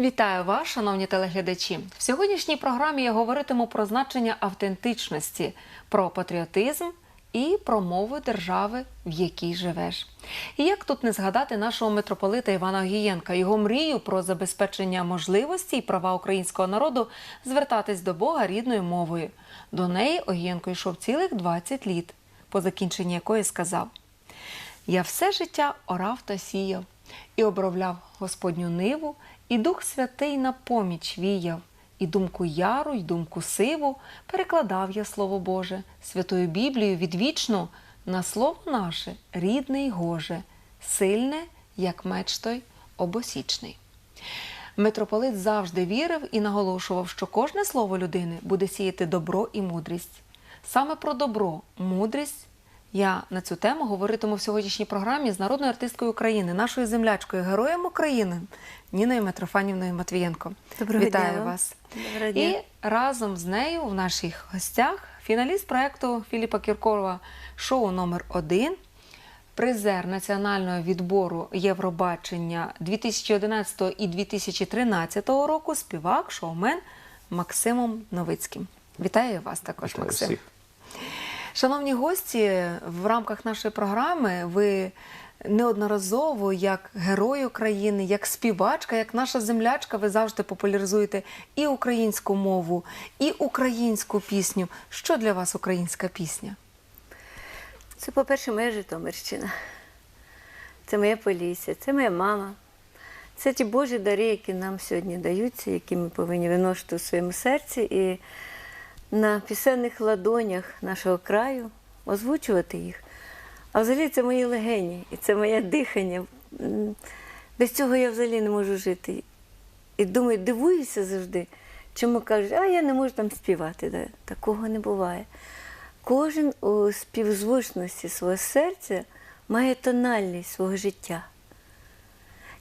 Вітаю вас, шановні телеглядачі. В сьогоднішній програмі я говоритиму про значення автентичності, про патріотизм і про мову держави, в якій живеш. І як тут не згадати нашого митрополита Івана Огієнка, його мрію про забезпечення можливості і права українського народу звертатись до Бога рідною мовою. До неї Огієнко йшов цілих 20 літ, по закінченні якої сказав. Я все життя орав та сіяв, і обробляв Господню ниву, і Дух Святий на поміч віяв, і думку яру, й думку сиву перекладав я Слово Боже, Святою Біблією відвічну на слово наше, рідне й гоже, сильне, як меч той обосічний. Митрополит завжди вірив і наголошував, що кожне слово людини буде сіяти добро і мудрість. Саме про добро, мудрість я на цю тему говоритиму в сьогоднішній програмі з народною артисткою України, нашою землячкою, героєм України Ніною Митрофанівною Матвієнко. Доброго Вітаю дня вас. Доброго дня. І разом з нею в наших гостях фіналіст проекту Філіпа Кіркорова шоу номер 1 призер національного відбору Євробачення 2011 і 2013 року, співак, шоумен Максимом Новицьким. Вітаю вас також, Вітаю Максим. всіх. Шановні гості, в рамках нашої програми ви неодноразово, як герой України, як співачка, як наша землячка, ви завжди популяризуєте і українську мову, і українську пісню. Що для вас українська пісня? Це, по-перше, моя Житомирщина. Це моя Полісся, це моя мама. Це ті Божі дари, які нам сьогодні даються, які ми повинні виносити у своєму серці і на пісенних ладонях нашого краю озвучувати їх. А взагалі це мої легені і це моє дихання. Без цього я взагалі не можу жити. І думаю, дивуюся завжди, чому кажуть, а я не можу там співати. Такого не буває. Кожен у співзвучності свого серця має тональність свого життя.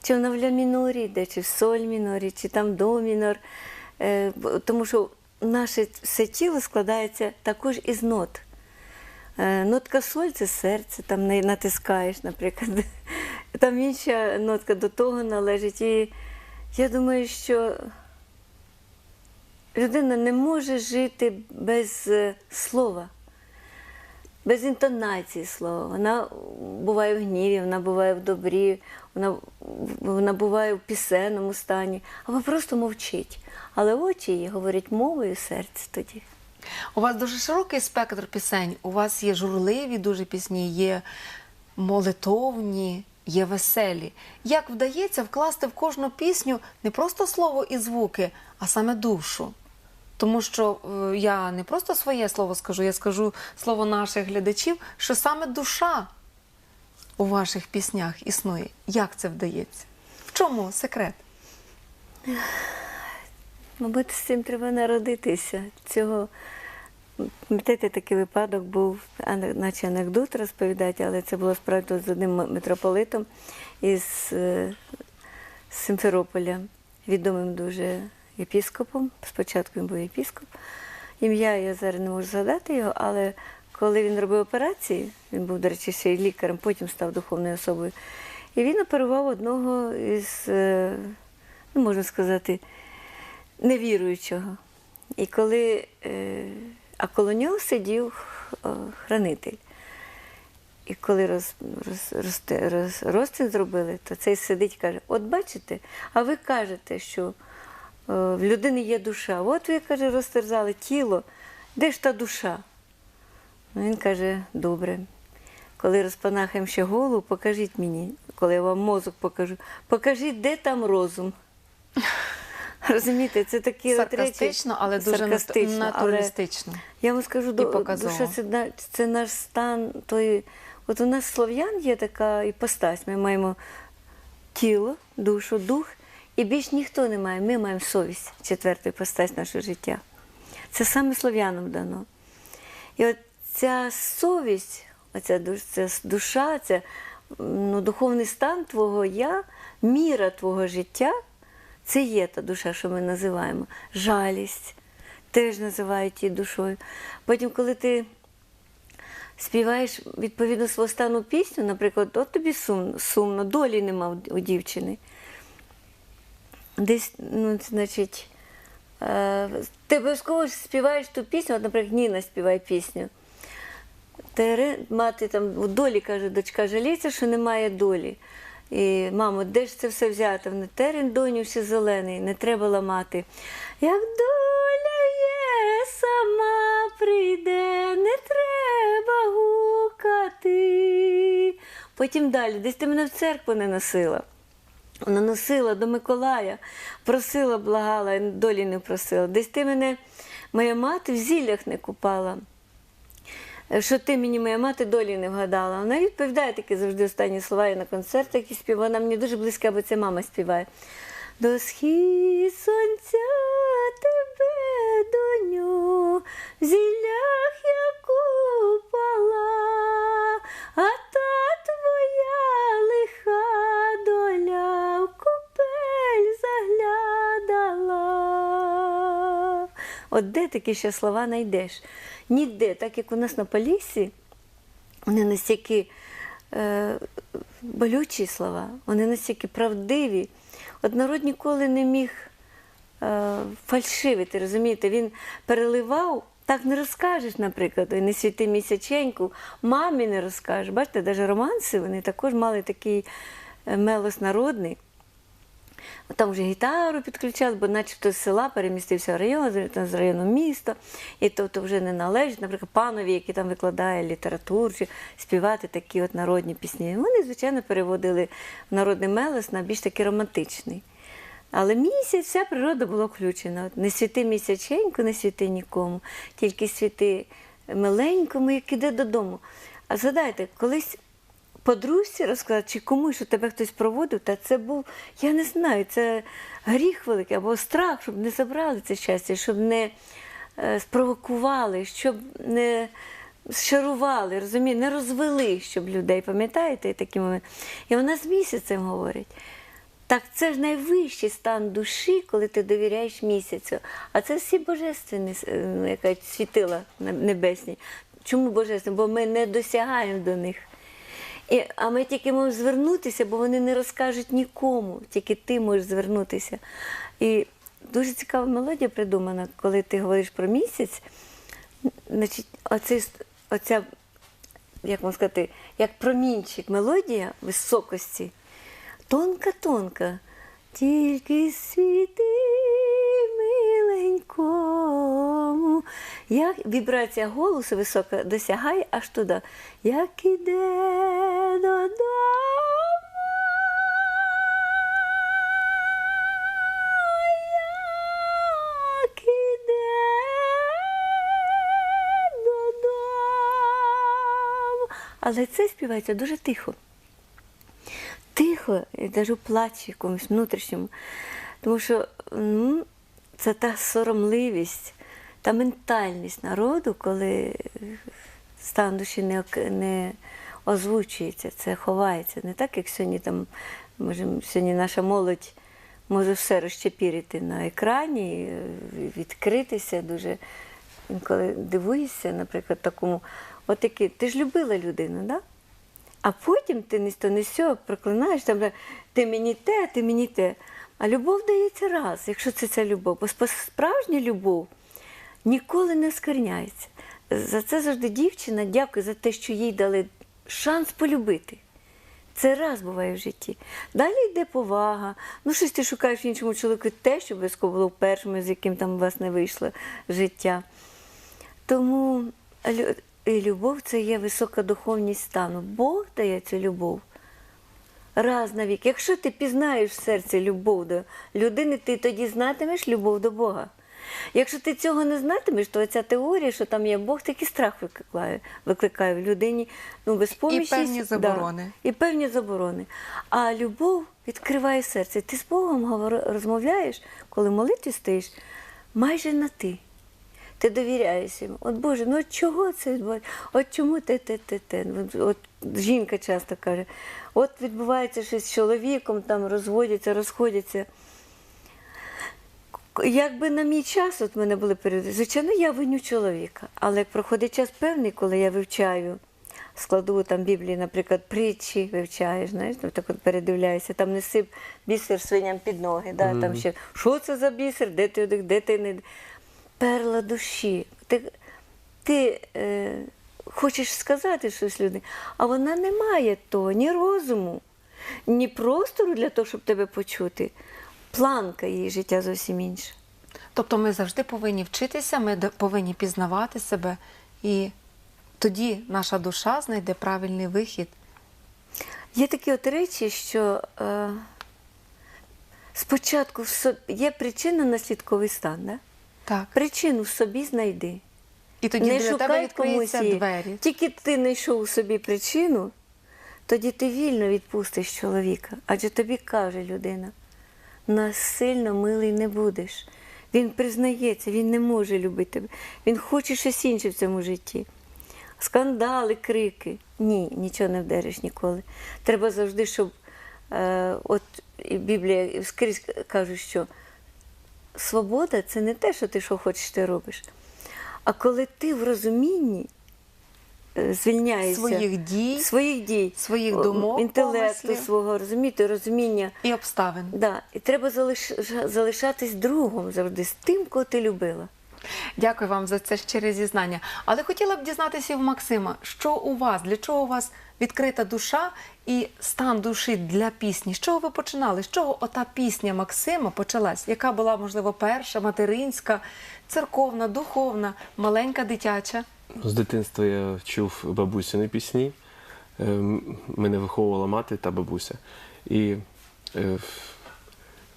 Чи вона в ля мінорі йде, чи в соль мінорі, чи там до мінор. Е, тому що наше все тіло складається також із нот. Е, Нотка соль це серце, там не натискаєш, наприклад. Там інша нотка до того належить. І я думаю, що людина не може жити без е, слова, без інтонації слова. Вона буває в гніві, вона буває в добрі, вона, вона буває в пісенному стані, або просто мовчить. Але очі її говорять мовою серця тоді. У вас дуже широкий спектр пісень. У вас є журливі дуже пісні, є молитовні, є веселі. Як вдається вкласти в кожну пісню не просто слово і звуки, а саме душу? Тому що е, я не просто своє слово скажу, я скажу слово наших глядачів, що саме душа у ваших піснях існує. Як це вдається? В чому секрет? Мабуть, з цим треба народитися. Цього пам'ятаєте, такий випадок був, наче анекдот розповідати, але це було справді з одним митрополитом із е, Симферополя, відомим дуже єпіскопом. Спочатку він був єпіскоп. Ім'я я зараз не можу згадати його, але коли він робив операції, він був, до речі, ще й лікарем, потім став духовною особою. І він оперував одного із, е, ну, можна сказати, невіруючого. І коли, е, а коло нього сидів хранитель. І коли роз, роз, розте- роз, розтин зробили, то цей сидить і каже: От бачите, а ви кажете, що в людини є душа. От ви, каже, розтерзали тіло, де ж та душа? Ну, він каже, добре. Коли розпанахаємо ще голову, покажіть мені, коли я вам мозок покажу, покажіть, де там розум. Розумієте, це такі от речі Саркастично, але дуже саркастично, але я вам скажу, душа це, це наш стан. Той, от у нас слов'ян є така іпостась. Ми маємо тіло, душу, дух, і більш ніхто не має. Ми маємо совість, четверту іпостась нашого життя. Це саме слов'янам дано. І от ця совість, оця душ- ця душа, ця ну, духовний стан твого я, міра твого життя, це є та душа, що ми називаємо. Жалість теж називають її душою. Потім, коли ти співаєш відповідно свого стану пісню, наприклад, от тобі сумно, сумно долі нема у- дівчини. десь, ну, значить, е, ти обов'язково співаєш ту пісню, от, наприклад, Ніна співає пісню. Тере, мати там у долі каже, дочка жаліється, що немає долі. І мамо, де ж це все взяти? Не терен доню ще зелений, не треба ламати. Як доля є, сама прийде, не треба гукати. Потім далі, десь ти мене в церкву не носила. Вона носила до Миколая, просила, благала, долі не просила. Десь ти мене, моя мати, в зіллях не купала. Що ти мені, моя мати, долі не вгадала. Вона відповідає такі завжди останні слова і на концертах і співає. Вона мені дуже близька, бо це мама співає. До схід сонця тебе, доню, в зіллях я купала, а та твоя лиха доля в купель заглядала. От де такі ще слова знайдеш? Ніде, так як у нас на Поліссі, вони настільки е, болючі слова, вони настільки правдиві. От ніколи не міг е, фальшивити, розумієте? Він переливав, так не розкажеш, наприклад, «Ой, не світи місяченьку, мамі не розкажеш. Бачите, навіть романси вони також мали такий е, мелос народний. Там вже гітару підключали, бо начебто з села перемістився район, з району міста, і то, то вже не належить, наприклад, панові, який там викладає літературу, чи співати такі от народні пісні. Вони, звичайно, переводили народний мелос на більш такий романтичний. Але місяць, вся природа була включена. Не світи місяченько, не світи нікому, тільки світи миленькому, як іде додому. А згадайте, колись подружці розказати, чи комусь, що тебе хтось проводив, та це був, я не знаю, це гріх великий або страх, щоб не забрали це щастя, щоб не е, спровокували, щоб не зчарували, розумієте, не розвели, щоб людей, пам'ятаєте, такі моменти. І вона з місяцем говорить. Так це ж найвищий стан душі, коли ти довіряєш місяцю. А це всі божественні е, ну, яка світила небесні. Чому божественні? Бо ми не досягаємо до них. І, а ми тільки можемо звернутися, бо вони не розкажуть нікому, тільки ти можеш звернутися. І дуже цікава мелодія придумана, коли ти говориш про місяць. Значить, оцей, оця, як можна сказати, як промінчик мелодія високості, тонка-тонка. Тільки світи миленькому. Як вібрація голосу висока досягає аж туди. Як іде Але це співається дуже тихо тихо, і навіть у плачі якомусь внутрішньому. Тому що ну, це та соромливість, та ментальність народу, коли стан душі не, не озвучується, це ховається. Не так, як сьогодні там, може, сьогодні наша молодь може все розчепірити на екрані, відкритися дуже. Інколи дивуєшся, наприклад, такому, от такі, ти ж любила людину, да? А потім ти з то, ні з проклинаєш, там, ти мені те, ти мені те. А любов дається раз, якщо це ця любов. Бо справжня любов ніколи не оскверняється. За це завжди дівчина дякує за те, що їй дали шанс полюбити. Це раз буває в житті. Далі йде повага. Ну, щось ти шукаєш іншому чоловіку те, що обов'язково було в першому, з яким там у вас не вийшло життя. Тому любов це є висока духовність стану. Бог дає цю любов раз на вік. Якщо ти пізнаєш в серці любов до людини, ти тоді знатимеш любов до Бога. Якщо ти цього не знатимеш, то ця теорія, що там є Бог, такий страх викликає, викликає в людині ну, безпомічність. певні заборони. Да, і певні заборони. А любов відкриває серце. Ти з Богом розмовляєш, коли в молитві стоїш, майже на ти. Ти довіряєш йому. От Боже, ну от чого це відбувається? От чому те, те, те, те? От, от жінка часто каже, от відбувається щось з чоловіком, там розводяться, розходяться. Якби на мій час, от мене були періоди, звичайно, я виню чоловіка. Але як проходить час певний, коли я вивчаю складу там Біблії, наприклад, притчі вивчаєш, знаєш, ну, так от передивляєшся, там не сип бісер свиням під ноги, да, там ще, що це за бісер, де ти, де ти не. Перла душі. Ти, ти е, хочеш сказати щось людині, а вона не має того, ні розуму, ні простору для того, щоб тебе почути. Планка її життя зовсім інша. Тобто ми завжди повинні вчитися, ми повинні пізнавати себе, і тоді наша душа знайде правильний вихід. Є такі от речі, що е, спочатку в собі є причинно-наслідковий стан. Да? Так. Причину в собі знайди. І тоді не для тебе шукай комусь відкриються її. двері. Тільки ти знайшов у собі причину, тоді ти вільно відпустиш чоловіка. Адже тобі каже людина, насильно милий не будеш. Він признається, він не може любити тебе. Він хоче щось інше в цьому житті. Скандали, крики. Ні, нічого не вдереш ніколи. Треба завжди, щоб е, от Біблія скрізь каже, що свобода це не те, що ти що хочеш, ти робиш. А коли ти в розумінні звільняєшся Своїх дій, своїх дій, своїх думок, інтелекту помислів. свого, розумієте, розуміння. і обставин. Да. І треба залиш... залишатись другом завжди з тим, кого ти любила. Дякую вам за це щире зізнання. Але хотіла б дізнатися в Максима, що у вас, для чого у вас відкрита душа і стан душі для пісні? З чого ви починали? З чого ота пісня Максима почалась? Яка була, можливо, перша, материнська, церковна, духовна, маленька, дитяча? З дитинства я чув бабусіни пісні. Ем, Мене виховувала мати та бабуся. І е,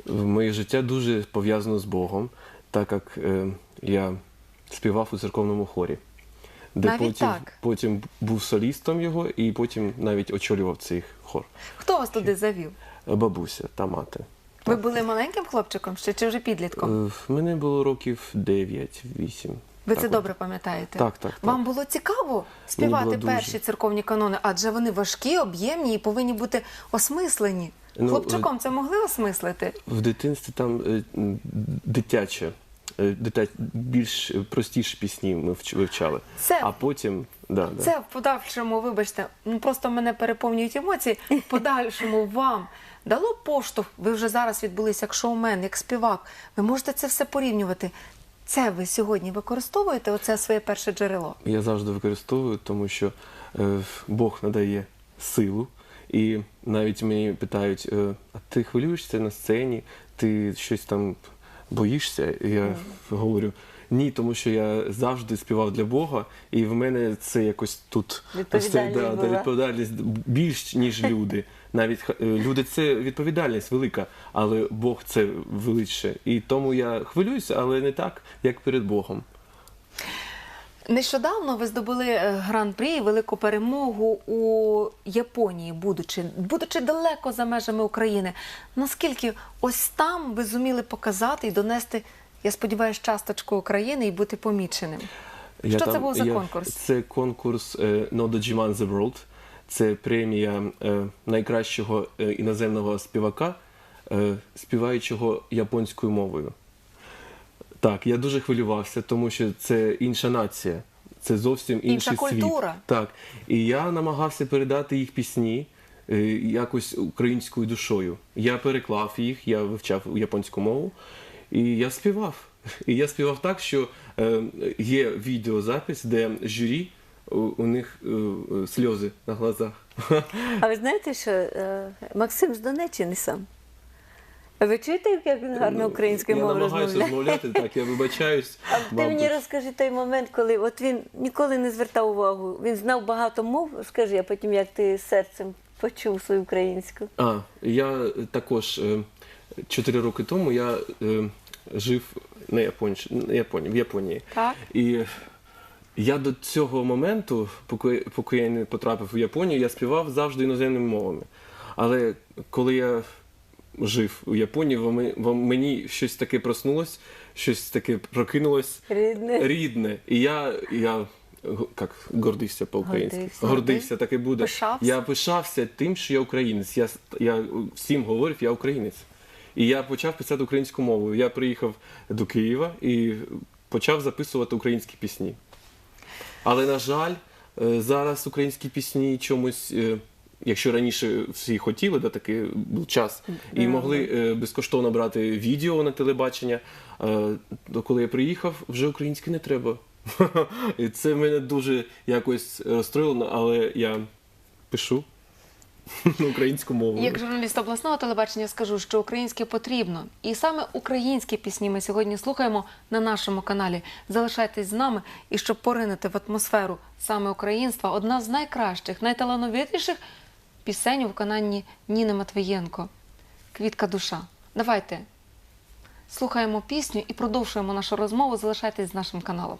моє життя дуже пов'язано з Богом, так як е, я співав у церковному хорі, де Навіть потім, так? потім був солістом його і потім навіть очолював цей хор. Хто вас туди завів? Бабуся та мати. Ви були маленьким хлопчиком ще чи вже підлітком? Е, Мене було років 9-8. Ви Так це от. добре пам'ятаєте? Так, так, так. Вам було цікаво співати було дуже. перші церковні канони, адже вони важкі, об'ємні і повинні бути осмислені. Ну, Хлопчиком це могли осмислити? В дитинстві там е, дитяче, е, дитя, більш простіші пісні ми вивчали. Це- А потім, да, да. Це в подальшому, вибачте, ну просто мене переповнюють емоції. В подальшому вам дало поштовх. Ви вже зараз відбулися як шоумен, як співак. Ви можете це все порівнювати. Це ви сьогодні використовуєте оце своє перше джерело. я завжди використовую, тому що е, Бог надає силу. І навіть мені питають, е, а ти хвилюєшся на сцені, ти щось там боїшся? І я говорю, ні, тому що я завжди співав для Бога, і в мене це якось тут Відповідальність це, да, да, відповідальність більш, ніж люди. Навіть е, люди це відповідальність велика, але Бог це величе. І тому я хвилююся, але не так, як перед Богом. Нещодавно ви здобули е, гран-прі, велику перемогу у Японії, будучи, будучи далеко за межами України. Наскільки ось там ви зуміли показати і донести, я сподіваюся, часточку України і бути поміченим? Я Що це був за конкурс? Це конкурс е, No Dojiman The World. Це премія е, найкращого е, іноземного співака, е, співаючого японською мовою. Так, я дуже хвилювався, тому що це інша нація, це зовсім Інша світ. культура. Так. І я намагався передати їх пісні е, якось українською душою. Я переклав їх, я вивчав японську мову, і я співав. І я співав так, що е, є відеозапис, де журі, у, у них е, е, сльози на глазах. А ви знаєте, що е, Максим з Донеччини сам? А ви чуєте, як він гарно українською я мовою намагаюся розмовляти, так, я вибачаюсь. А ти мені розкажи той момент, коли от він ніколи не звертав увагу. Він знав багато мов. Скажи, а потім як ти серцем почув свою українську. А, я також чотири роки тому я е, жив на на Японії, в Японії. Так. І я до цього моменту, поки, поки я не потрапив в Японію, я співав завжди іноземними мовами. Але коли я жив у Японії, во мені щось таке проснулось, щось таке прокинулось Рідне. рідне. І я, я як гордився по-українськи. Гордився. Гордився, так і буде. Пишався? Я пишався тим, що я українець. Я, я всім говорив, я українець. І я почав писати українською мовою. Я приїхав до Києва і почав записувати українські пісні. Але, на жаль, Е, Зараз українські пісні чомусь. е, Якщо раніше всі хотіли, да, такий був час, і могли е, безкоштовно брати відео на телебачення, то коли я приїхав, вже українське не треба. І це мене дуже якось розстроїло, але я пишу українську мову. Як журналіст обласного телебачення скажу, що українське потрібно, і саме українські пісні ми сьогодні слухаємо на нашому каналі. Залишайтесь з нами, і щоб поринути в атмосферу саме українства, одна з найкращих, найталановитіших пісень у виконанні Ніни Матвієнко. Квітка душа. Давайте слухаємо пісню і продовжуємо нашу розмову. Залишайтесь з нашим каналом.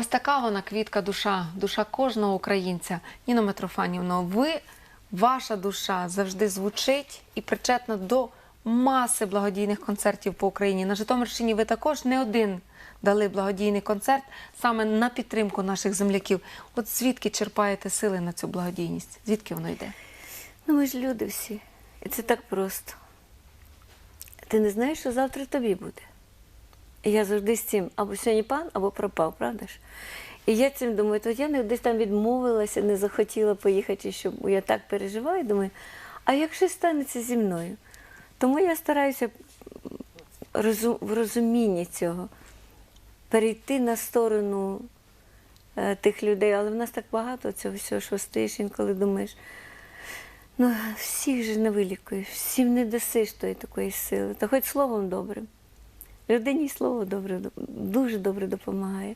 Ось така вона квітка душа, душа кожного українця. Ніно Митрофанівно, ви, ваша душа завжди звучить і причетна до маси благодійних концертів по Україні. На Житомирщині ви також не один дали благодійний концерт саме на підтримку наших земляків. От звідки черпаєте сили на цю благодійність? Звідки воно йде? Ну, ми ж люди всі. І це так просто. Ти не знаєш, що завтра тобі буде. Я завжди з цим або сьогодні пан, або пропав, правда ж? І я цим думаю, то я не десь там відмовилася, не захотіла поїхати, щоб я так переживаю. Думаю, а як щось станеться зі мною? Тому я стараюся в розумінні цього перейти на сторону е, тих людей, але в нас так багато цього всього, що стоїш інколи думаєш. Ну, всіх же не вилікуєш, всім не дасиш тої такої сили. Та хоч словом добрим. Людині слово добре, дуже добре допомагає.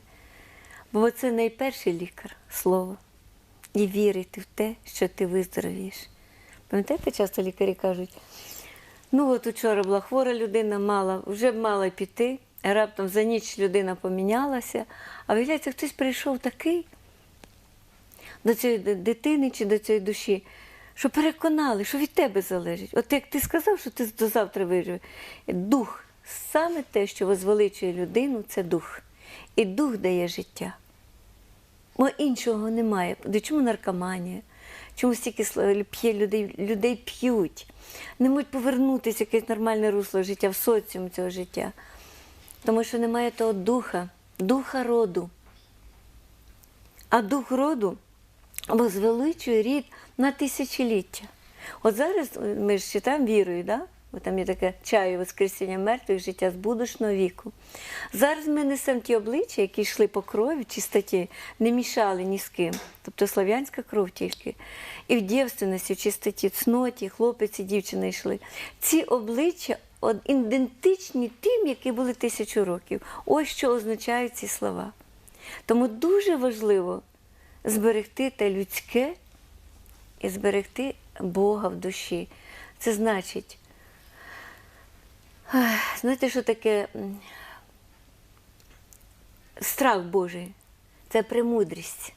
Бо це найперший лікар слово. І вірити в те, що ти виздоровієш. Пам'ятаєте, часто лікарі кажуть, ну от учора була хвора людина, мала, вже мала піти, а раптом за ніч людина помінялася, а виявляється, хтось прийшов такий, до цієї дитини чи до цієї душі, що переконали, що від тебе залежить. От як ти сказав, що ти до завтра виживеш. Дух, саме те, що возвеличує людину, це дух. І дух дає життя. Бо іншого немає. До чому наркоманія? Чому стільки п'є людей, людей п'ють? Не можуть повернутися в якесь нормальне русло життя, в соціум цього життя. Тому що немає того духа, духа роду. А дух роду возвеличує рід на тисячоліття. От зараз ми ж читаємо вірою, да? Бо там є таке чаю Воскресіння мертвих, життя з будущого віку. Зараз ми несемо ті обличчя, які йшли по крові, чистоті, не мішали ні з ким. Тобто слав'янська кров тільки. І в дівственності, в чистоті, цноті, хлопець і дівчина йшли. Ці обличчя ідентичні тим, які були тисячу років. Ось що означають ці слова. Тому дуже важливо зберегти те людське і зберегти Бога в душі. Це значить, знаєте, що таке страх Божий? Це премудрість.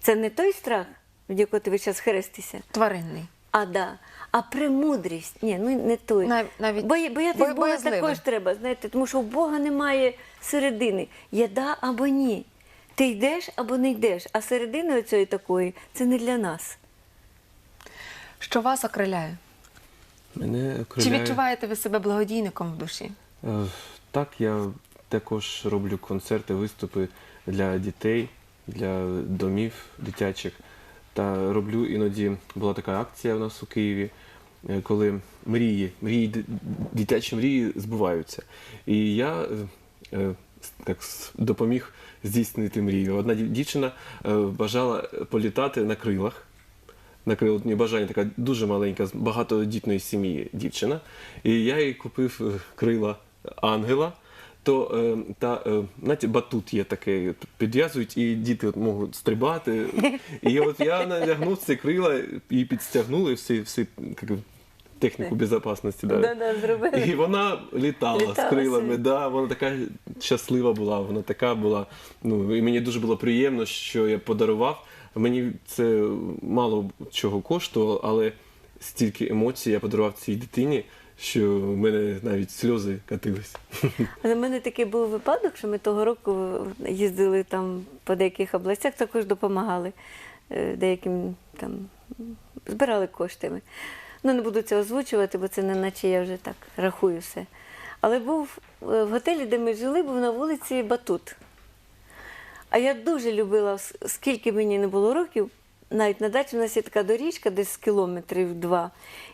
Це не той страх, від якого ти весь час хрестишся, Тваринний. а да. А премудрість, ні, ну не той. Нав- навіть Бо, боятись бо- Бога боязливий. також треба, знаєте, тому що у Бога немає середини. Є да або ні. Ти йдеш або не йдеш, а середини цієї такої це не для нас. Що вас окриляє? Мене Чи відчуваєте ви себе благодійником в душі? Е, Так, я також роблю концерти, виступи для дітей, для домів дитячих. Та роблю іноді була така акція у нас у Києві, е, коли мрії, мрії, ди- дитячі мрії збуваються. І я е, е, с- так с- допоміг здійснити мрію. Одна дів- дівчина е, бажала політати на крилах. Накрила мені бажання така дуже маленька, з багатодітної сім'ї дівчина. І я їй купив е, крила ангела. То е, та е, знаєте, батут є такий, підв'язують, і діти от можуть стрибати. І от я надягнув ці крила і підстягнули всі, всі як, техніку безпечності. Да. Зробили. І вона літала, Літала з крилами, да, вона така щаслива була, вона така була. Ну, і мені дуже було приємно, що я подарував. Мені це мало чого коштувало, але стільки емоцій я подарував цій дитині, що в мене навіть сльози катились. В мене такий був випадок, що ми того року їздили там по деяких областях, також допомагали е, деяким там збирали коштами. Ну, не буду це озвучувати, бо це не наче я вже так рахую все. Але був е, в готелі, де ми жили, був на вулиці Батут. А я дуже любила, скільки мені не було років, навіть на дачі в нас є така доріжка, десь кілометрів два.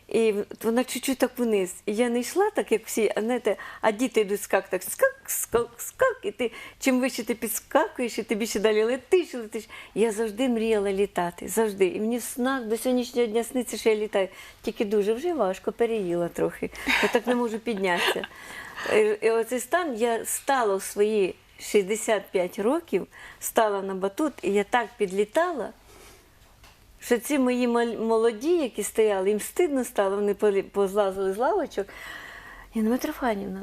І вона чуть-чуть так вниз. І я не йшла так, як всі, а знаєте, а діти йдуть скак, так скак, скак, скак. І ти чим вище ти підскакуєш, і ти більше далі летиш, летиш. Я завжди мріяла літати. Завжди. І мені в снах до сьогоднішнього дня сниться, що я літаю. Тільки дуже вже важко, переїла трохи. Я так не можу піднятися. І- оцей стан я стала у свої 65 років, стала на батут, і я так підлітала що ці мої молоді, які стояли, їм стидно стало, вони позлазили з лавочок. Я Митрофанівна,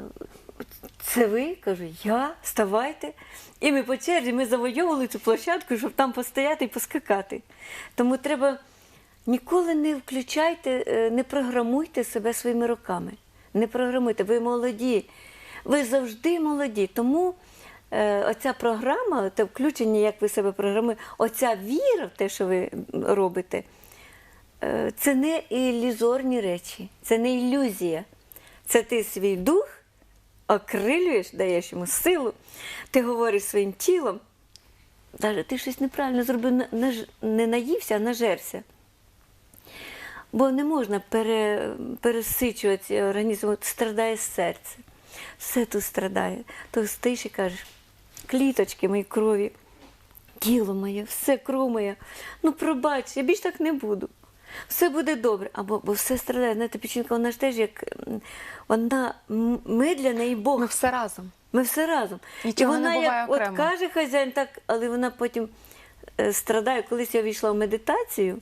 Це ви? Кажу, я, ставайте. І ми по черзі ми завойовували цю площадку, щоб там постояти і поскакати. Тому треба ніколи не включайте, е, не програмуйте себе своїми руками. Не програмуйте, ви молоді. Ви завжди молоді. Тому оця програма, те включення, як ви себе програмуєте, оця віра в те, що ви робите, е, це не ілюзорні речі, це не ілюзія. Це ти свій дух окрилюєш, даєш йому силу, ти говориш своїм тілом, навіть ти щось неправильно зробив, не наївся, а нажерся. Бо не можна пере, пересичувати організм, страдає серце. Все тут страдає. То стоїш і кажеш, кліточки мої крові, тіло моє, все кров моя. Ну пробач, я більш так не буду. Все буде добре. Або бо все страдає. Знаєте, печінка, вона ж теж як вона ми для неї Бог. Ми все разом. Ми все разом. Нічого і не вона буває як окремо. от каже хазяїн, так, але вона потім е, страдає. Колись я війшла в медитацію,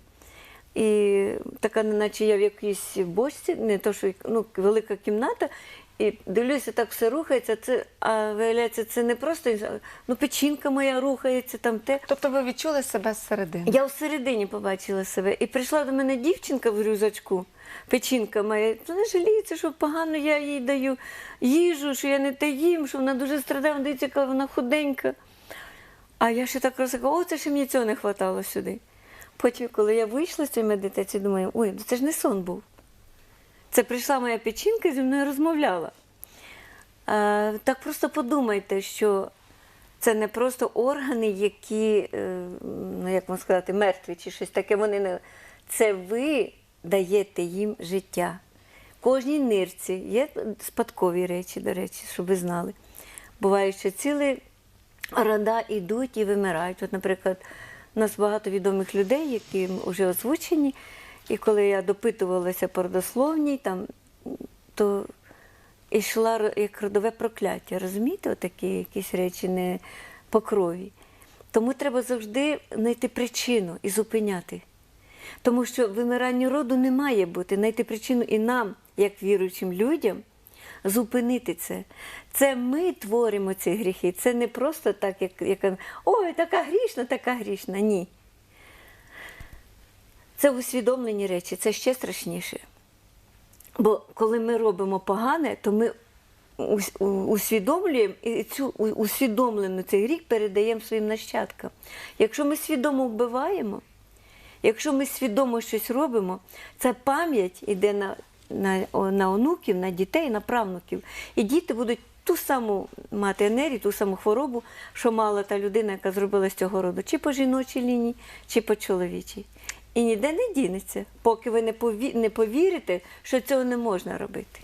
і така, наче я в якійсь бочці, не то, що ну, велика кімната, і дивлюся, так все рухається. Це, а виявляється, це не просто ну, печінка моя рухається, там те. Тобто ви відчули себе зсередини. Я всередині побачила себе. І прийшла до мене дівчинка в рюкзачку, печінка моя. Вона жаліється, що погано я їй даю їжу, що я не те їм, що вона дуже страдає, вона дивиться, яка вона худенька. А я ще так розказала, о, це ще мені цього не хватало сюди. Потім, коли я вийшла з цієї медитації, думаю, ой, ну це ж не сон був. Це прийшла моя печінка зі мною розмовляла. А, так просто подумайте, що це не просто органи, які, е, ну як вам сказати, мертві чи щось таке. Вони не це ви даєте їм життя. Кожній нирці є спадкові речі, до речі, щоб ви знали. Буває, що цілі рода йдуть і вимирають. От, наприклад, у нас багато відомих людей, які вже озвучені. І коли я допитувалася по родословній, там, то йшла як родове прокляття. Розумієте, отакі якісь речі не по крові. Тому треба завжди знайти причину і зупиняти. Тому що вимирання роду не має бути, знайти причину і нам, як віруючим людям, зупинити це. Це ми творимо ці гріхи. Це не просто так, як, як ой, така грішна, така грішна. Ні. Це усвідомлені речі, це ще страшніше. Бо коли ми робимо погане, то ми усвідомлюємо і цю усвідомлену цей гріх передаємо своїм нащадкам. Якщо ми свідомо вбиваємо, якщо ми свідомо щось робимо, ця пам'ять іде на, на, на онуків, на дітей, на правнуків. І діти будуть ту саму мати енергію, ту саму хворобу, що мала та людина, яка зробила з цього роду, чи по жіночій лінії, чи по чоловічій. І ніде не дінеться, поки ви не, пові... не повірите, що цього не можна робити.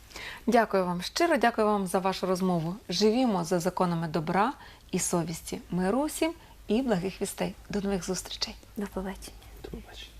Дякую вам щиро, дякую вам за вашу розмову. Живімо за законами добра і совісті, миру усім і благих вістей. До нових зустрічей. До побачення. До побачення.